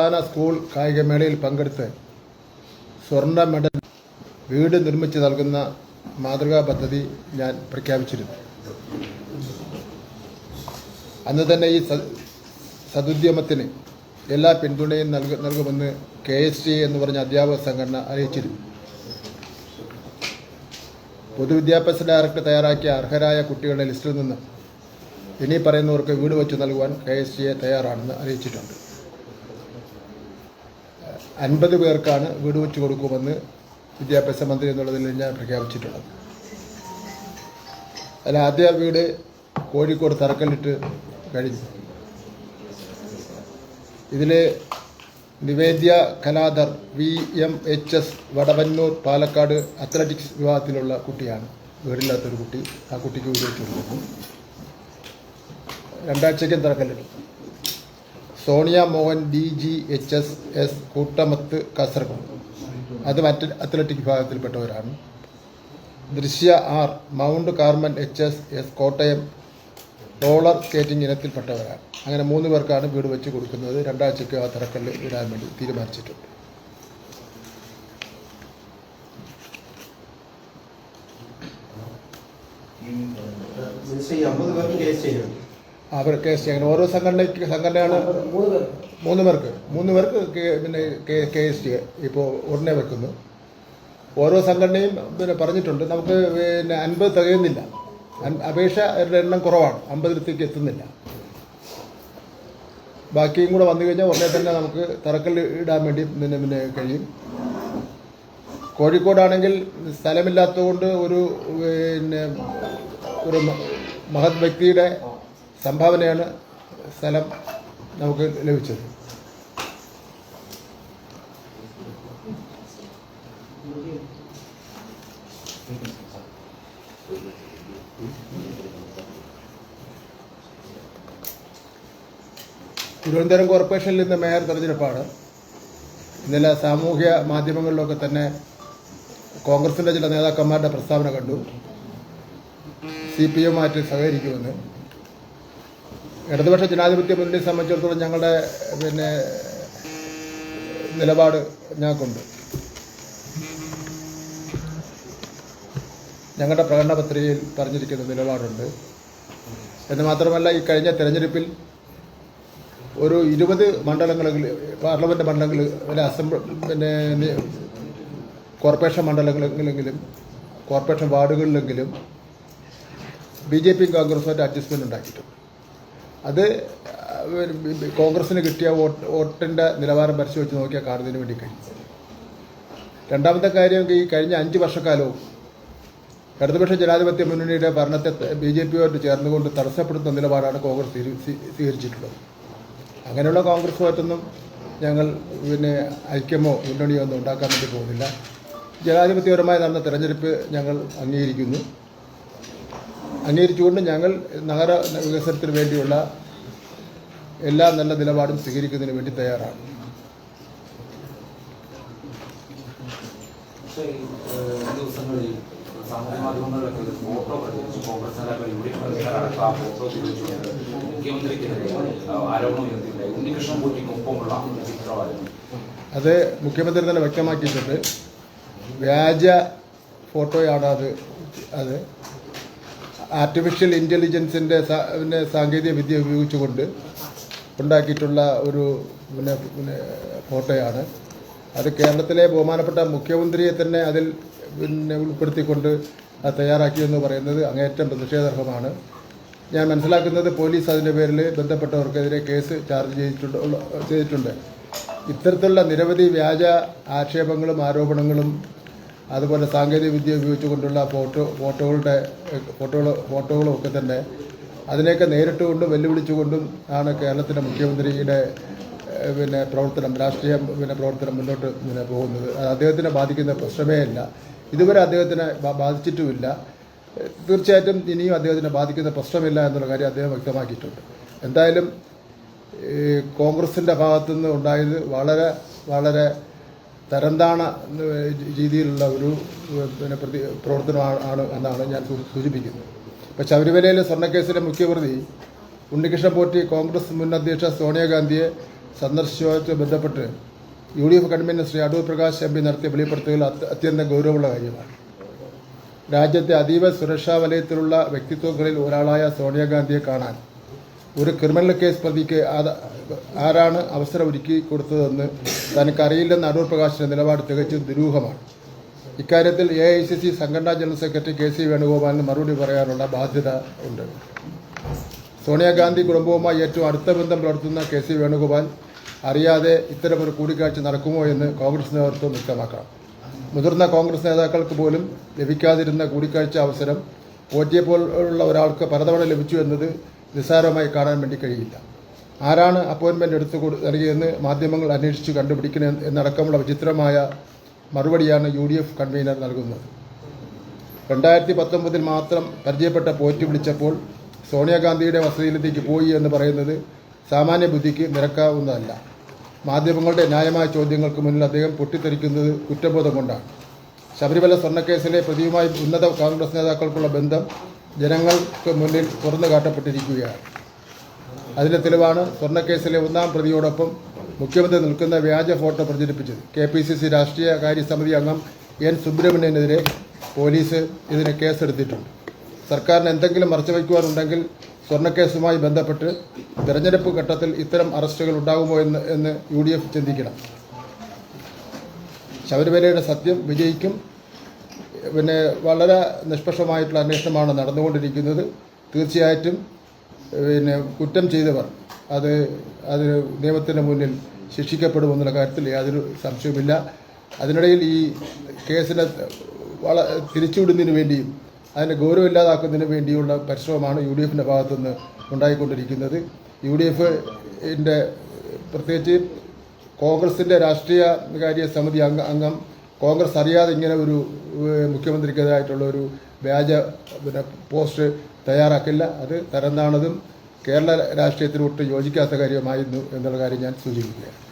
സംസ്ഥാന സ്കൂൾ കായികമേളയിൽ പങ്കെടുത്ത് സ്വർണ മെഡൽ വീട് നിർമ്മിച്ച് നൽകുന്ന മാതൃകാ പദ്ധതി ഞാൻ പ്രഖ്യാപിച്ചിരുന്നു. അന്ന് തന്നെ ഈ സദുദ്യമത്തിന് എല്ലാ പിന്തുണയും നൽക നൽകുമെന്ന് കെ എസ് ടി എന്ന് പറഞ്ഞ അധ്യാപക സംഘടന അറിയിച്ചിരുന്നു. പൊതുവിദ്യാഭ്യാസ ഡയറക്ടർ തയ്യാറാക്കിയ അർഹരായ കുട്ടികളുടെ ലിസ്റ്റിൽ നിന്ന് ഇനി പറയുന്നവർക്ക് വീട് വെച്ച് നൽകുവാൻ കെ എസ് ടി എ തയ്യാറാണെന്ന് അറിയിച്ചിട്ടുണ്ട്. അൻപത് പേർക്കാണ് വീട് വെച്ച് കൊടുക്കുമെന്ന് വിദ്യാഭ്യാസ മന്ത്രി എന്നുള്ളതിൽ ഞാൻ പ്രഖ്യാപിച്ചിട്ടുള്ളത്. അതിൽ ആദ്യ വീട് കോഴിക്കോട് തറക്കല്ലിട്ട് കഴിഞ്ഞു. ഇതിൽ Nivedya Kaladhar V M H S Vadavannur Palakkad athletics വിഭാഗത്തിലുള്ള കുട്ടിയാണ്. വീടില്ലാത്തൊരു കുട്ടി. ആ കുട്ടിക്ക് വീട് വെച്ച് കൊടുക്കുന്നു. രണ്ടാഴ്ചയ്ക്കും തറക്കല്ലിടും Sonia Mohan D G H S S Koottamath Kasaragod. അത് മറ്റ് athletic വിഭാഗത്തിൽപ്പെട്ടവരാണ്. Drishya R Mount Carmel H S S Kottayam roller skating ഇനത്തിൽപ്പെട്ടവരാണ്. അങ്ങനെ മൂന്ന് പേർക്കാണ് വീട് വെച്ച് കൊടുക്കുന്നത്. രണ്ടാഴ്ചയ്ക്ക് ആ തറക്കല്ല് ഇടാൻ വേണ്ടി തീരുമാനിച്ചിട്ടുണ്ട്. അമ്പത് പേർക്ക് കേസ് ചെയ്യും. അവർക്ക് അങ്ങനെ ഓരോ സംഘടനയ്ക്ക് സംഘടനയാണ് മൂന്ന് പേർ മൂന്ന് പേർക്ക് മൂന്ന് പേർക്ക് പിന്നെ കെ എസ് ടി ഇപ്പോൾ ഉടനെ വെക്കുന്നു. ഓരോ സംഘടനയും പിന്നെ പറഞ്ഞിട്ടുണ്ട്. നമുക്ക് പിന്നെ അൻപത് തികയുന്നില്ല. അപേക്ഷ അവരുടെ എണ്ണം കുറവാണ്. അമ്പതിലത്തേക്ക് എത്തുന്നില്ല. ബാക്കിയും കൂടെ വന്നു കഴിഞ്ഞാൽ ഉടനെ തന്നെ നമുക്ക് തറക്കൽ ഇടാൻ വേണ്ടി പിന്നെ പിന്നെ കഴിയും. കോഴിക്കോടാണെങ്കിൽ സ്ഥലമില്ലാത്തതുകൊണ്ട് ഒരു പിന്നെ ഒരു മഹത് വ്യക്തിയുടെ സംഭാവനയാണ് സ്ഥലം നമുക്ക് ലഭിച്ചത്. തിരുവനന്തപുരം കോർപ്പറേഷനിൽ നിന്ന് മേയർ തെരഞ്ഞെടുപ്പാണ്. ഇന്നലെ സാമൂഹ്യ മാധ്യമങ്ങളിലൊക്കെ തന്നെ കോൺഗ്രസിന്റെ ചില നേതാക്കന്മാരുടെ പ്രസ്താവന കണ്ടു. സി പി എമ്മായിട്ട് സഹകരിക്കുമെന്ന്. ഇടതുപക്ഷ ജനാധിപത്യ മുന്നണിയെ സംബന്ധിച്ചിടത്തോളം ഞങ്ങളുടെ പിന്നെ നിലപാട് ഞങ്ങൾക്കുണ്ട്. ഞങ്ങളുടെ പ്രകടന പത്രികയിൽ പറഞ്ഞിരിക്കുന്ന നിലപാടുണ്ട്. എന്ന് മാത്രമല്ല ഈ കഴിഞ്ഞ തെരഞ്ഞെടുപ്പിൽ ഒരു ഇരുപത് മണ്ഡലങ്ങളിൽ പാർലമെന്റ് മണ്ഡലങ്ങളിൽ പിന്നെ അസംബ്ലി പിന്നെ കോർപ്പറേഷൻ മണ്ഡലങ്ങളിലെങ്കിലും കോർപ്പറേഷൻ വാർഡുകളിലെങ്കിലും ബി ജെ പിയും കോൺഗ്രസുമായിട്ട് അഡ്ജസ്റ്റ്മെന്റ് ഉണ്ടാക്കിയിട്ടുണ്ട്. അത് കോൺഗ്രസിന് കിട്ടിയ വോട്ട് വോട്ടിന്റെ നിലവാരം പരിശോധിച്ച് നോക്കിയാൽ കാണുന്നതിന് വേണ്ടി കഴിയും രണ്ടാമത്തെ കാര്യം ഈ കഴിഞ്ഞ അഞ്ച് വർഷക്കാലവും ഇടതുപക്ഷ ജനാധിപത്യ മുന്നണിയുടെ ഭരണത്തെ ബി ജെ പിയുമായിട്ട് ചേർന്നുകൊണ്ട് തടസ്സപ്പെടുത്തുന്ന നിലപാടാണ് കോൺഗ്രസ് സ്വീ- സ്വീ- സ്വീകരിച്ചിട്ടുള്ളത്. അങ്ങനെയുള്ള കോൺഗ്രസുമായിട്ടൊന്നും ഞങ്ങൾ പിന്നെ ഐക്യമോ മുന്നണിയോ ഒന്നും ഉണ്ടാക്കാൻ വേണ്ടി പോകുന്നില്ല. ജനാധിപത്യപരമായി നടന്ന തെരഞ്ഞെടുപ്പ് ഞങ്ങൾ അംഗീകരിക്കുന്നു. അംഗീകരിച്ചുകൊണ്ട് ഞങ്ങൾ നഗര വികസനത്തിന് വേണ്ടിയുള്ള എല്ലാ നല്ല നിലപാടും സ്വീകരിക്കുന്നതിന് വേണ്ടി തയ്യാറാണ്. പക്ഷേ ഈ ദിവസങ്ങളിൽ സാമൂഹ്യ മാധ്യമങ്ങളിലൊക്കെ ഒരു ഫോട്ടോ പ്രചരിച്ചു കോൺഗ്രസ് നേതാക്കൾ യു ഡി എഫ് നേതാക്കളടക്കം ആ ഫോട്ടോ ഉപയോഗിച്ചുകൊണ്ട് മുഖ്യമന്ത്രിക്കെതിരെ ഏഹ്, ആരോപണം ഉയർത്തിയിട്ടുണ്ട്. ഉണ്ണികൃഷ്ണൻ പോറ്റിക്ക് ഒപ്പമുള്ള ചിത്രമായിരുന്നു. അത് മുഖ്യമന്ത്രി തന്നെ വ്യക്തമാക്കിയിട്ടുണ്ട്. വ്യാജ ഫോട്ടോയാണ് അത്. അത് ആർട്ടിഫിഷ്യൽ ഇന്റലിജൻസിന്റെ പിന്നെ സാങ്കേതിക വിദ്യ ഉപയോഗിച്ചുകൊണ്ട് ഉണ്ടാക്കിയിട്ടുള്ള ഒരു പിന്നെ പിന്നെ ഫോട്ടോയാണ് അത് കേരളത്തിലെ ബഹുമാനപ്പെട്ട മുഖ്യമന്ത്രിയെ തന്നെ അതിൽ പിന്നെ ഉൾപ്പെടുത്തിക്കൊണ്ട് അത് തയ്യാറാക്കിയെന്ന് പറയുന്നത് അങ്ങേയറ്റം പ്രതിഷേധാർഹമാണ്. ഞാൻ മനസ്സിലാക്കുന്നത് പോലീസ് അതിന്റെ പേരിൽ ബന്ധപ്പെട്ടവർക്കെതിരെ കേസ് ചാർജ് ചെയ്തിട്ടുണ്ട് ചെയ്തിട്ടുണ്ട്. ഇത്തരത്തിലുള്ള നിരവധി വ്യാജ ആക്ഷേപങ്ങളും ആരോപണങ്ങളും അതുപോലെ സാങ്കേതിക വിദ്യ ഉപയോഗിച്ചുകൊണ്ടുള്ള ഫോട്ടോ ഫോട്ടോകളുടെ ഫോട്ടോകൾ ഫോട്ടോകളും ഒക്കെ തന്നെ അതിനെയൊക്കെ നേരിട്ട് കൊണ്ടും വെല്ലുവിളിച്ചുകൊണ്ടും ആണ് കേരളത്തിലെ മുഖ്യമന്ത്രിയുടെ പിന്നെ പ്രവർത്തനം രാഷ്ട്രീയ പിന്നെ പ്രവർത്തനം മുന്നോട്ട് പിന്നെ പോകുന്നത്. അത് അദ്ദേഹത്തിനെ ബാധിക്കുന്ന പ്രശ്നമേ അല്ല. ഇതുവരെ അദ്ദേഹത്തിനെ ബാധിച്ചിട്ടുമില്ല. തീർച്ചയായിട്ടും ഇനിയും അദ്ദേഹത്തിനെ ബാധിക്കുന്ന പ്രശ്നമില്ല എന്നുള്ള കാര്യം അദ്ദേഹം വ്യക്തമാക്കിയിട്ടുണ്ട്. എന്തായാലും കോൺഗ്രസിന്റെ ഭാഗത്തുനിന്ന് ഉണ്ടായത് വളരെ വളരെ തരംതാണ രീതിയിലുള്ള ഒരു പിന്നെ പ്രതി പ്രവർത്തനമാണ് എന്നാണ് ഞാൻ സൂചിപ്പിക്കുന്നത്. ഇപ്പോൾ ശബരിമലയിലെ സ്വർണക്കേസിലെ മുഖ്യപ്രതി ഉണ്ണികൃഷ്ണൻ പോറ്റി കോൺഗ്രസ് മുൻ അധ്യക്ഷ സോണിയാഗാന്ധിയെ സന്ദർശിച്ചതുമായി ബന്ധപ്പെട്ട് U D F convener Shri Adoor Prakash M P നടത്തിയ വെളിപ്പെടുത്തലുകൾ അത് അത്യന്തം ഗൗരവമുള്ള കാര്യമാണ്. രാജ്യത്തെ അതീവ സുരക്ഷാ വലയത്തിലുള്ള വ്യക്തിത്വങ്ങളിൽ ഒരാളായ സോണിയാഗാന്ധിയെ കാണാൻ ഒരു ക്രിമിനൽ കേസ് പ്രതിക്ക് ആരാണ് അവസരം ഒരുക്കി കൊടുത്തതെന്ന് തനിക്കറിയില്ലെന്ന അടൂർ പ്രകാശിന്റെ നിലപാട് തികച്ചും ദുരൂഹമാണ്. ഇക്കാര്യത്തിൽ എ ഐ സി സി സംഘടനാ ജനറൽ സെക്രട്ടറി കെ സി വേണുഗോപാലിന് മറുപടി പറയാനുള്ള ബാധ്യത ഉണ്ട്. സോണിയാഗാന്ധി കുടുംബവുമായി ഏറ്റവും അടുത്ത ബന്ധം പുലർത്തുന്ന കെ സി വേണുഗോപാൽ അറിയാതെ ഇത്തരമൊരു കൂടിക്കാഴ്ച നടക്കുമോ എന്ന് കോൺഗ്രസ് നേതൃത്വം വ്യക്തമാക്കണം. മുതിർന്ന കോൺഗ്രസ് നേതാക്കൾക്ക് പോലും ലഭിക്കാതിരുന്ന കൂടിക്കാഴ്ച അവസരം പോറ്റിയെ പോലുള്ള ഒരാൾക്ക് പലതവണ ലഭിച്ചു എന്നത് നിസ്സാരമായി കാണാൻ വേണ്ടി കഴിയില്ല. ആരാണ് അപ്പോയിൻമെന്റ് എടുത്തു കൊടു മാധ്യമങ്ങൾ അന്വേഷിച്ച് കണ്ടുപിടിക്കണം എന്നടക്കമുള്ള വിചിത്രമായ മറുപടിയാണ് യു ഡി എഫ് കൺവീനർ നൽകുന്നത്. രണ്ടായിരത്തി പത്തൊമ്പതിൽ മാത്രം പരിചയപ്പെട്ട പോറ്റി വിളിച്ചപ്പോൾ സോണിയാഗാന്ധിയുടെ വസതിയിലേക്ക് പോയി എന്ന് പറയുന്നത് സാമാന്യ ബുദ്ധിക്ക് നിരക്കാവുന്നതല്ല. മാധ്യമങ്ങളുടെ ന്യായമായ ചോദ്യങ്ങൾക്ക് മുന്നിൽ അദ്ദേഹം പൊട്ടിത്തെറിക്കുന്നത് കുറ്റബോധം കൊണ്ടാണ്. ശബരിമല സ്വർണക്കേസിലെ പ്രതിയുമായി ഉന്നത കോൺഗ്രസ് നേതാക്കൾക്കുള്ള ബന്ധം ജനങ്ങൾക്ക് മുന്നിൽ തുറന്നു കാട്ടപ്പെട്ടിരിക്കുകയാണ് അതിന്റെ തെളിവാണ് സ്വർണക്കേസിലെ ഒന്നാം പ്രതിയോടൊപ്പം മുഖ്യമന്ത്രി നിൽക്കുന്ന വ്യാജ ഫോട്ടോ പ്രചരിപ്പിച്ചത്. കെ പി സി സി രാഷ്ട്രീയ കാര്യ സമിതി അംഗം എൻ സുബ്രഹ്മണ്യനെതിരെ പോലീസ് ഇതിന് കേസെടുത്തിട്ടുണ്ട്. സർക്കാരിന് എന്തെങ്കിലും മറച്ചുവയ്ക്കുവാനുണ്ടെങ്കിൽ സ്വർണക്കേസുമായി ബന്ധപ്പെട്ട് തെരഞ്ഞെടുപ്പ് ഘട്ടത്തിൽ ഇത്തരം അറസ്റ്റുകൾ ഉണ്ടാകുമോ എന്ന് എന്ന് യു ഡി എഫ് ചിന്തിക്കണം. ശബരിമലയുടെ സത്യം വിജയിക്കും. പിന്നെ വളരെ നിഷ്പക്ഷമായിട്ടുള്ള അന്വേഷണമാണ് നടന്നുകൊണ്ടിരിക്കുന്നത്. തീർച്ചയായിട്ടും പിന്നെ കുറ്റം ചെയ്തവർ അത് അത് നിയമത്തിന്റെ മുന്നിൽ ശിക്ഷിക്കപ്പെടുമെന്നുള്ള കാര്യത്തിൽ യാതൊരു സംശയവുമില്ല. അതിനിടയിൽ ഈ കേസിനെ വള തിരിച്ചുവിടുന്നതിന് വേണ്ടിയും അതിനെ ഗൗരവമില്ലാതാക്കുന്നതിന് വേണ്ടിയുള്ള പരിശ്രമമാണ് യു ഡി എഫിന്റെ ഭാഗത്തുനിന്ന് ഉണ്ടായിക്കൊണ്ടിരിക്കുന്നത്. യു ഡി എഫിന്റെ പ്രത്യേകിച്ച് കോൺഗ്രസിന്റെ രാഷ്ട്രീയ കാര്യ സമിതി അംഗ അംഗം കോൺഗ്രസ് അറിയാതെ ഇങ്ങനെ ഒരു മുഖ്യമന്ത്രിക്കെതിരായിട്ടുള്ള ഒരു വ്യാജ പിന്നെ പോസ്റ്റ് തയ്യാറാക്കില്ല. അത് തരംതാണതും കേരള രാഷ്ട്രീയത്തിനൊട്ട് യോജിക്കാത്ത കാര്യമായിരുന്നു എന്നുള്ള കാര്യം ഞാൻ സൂചിപ്പിക്കുകയാണ്.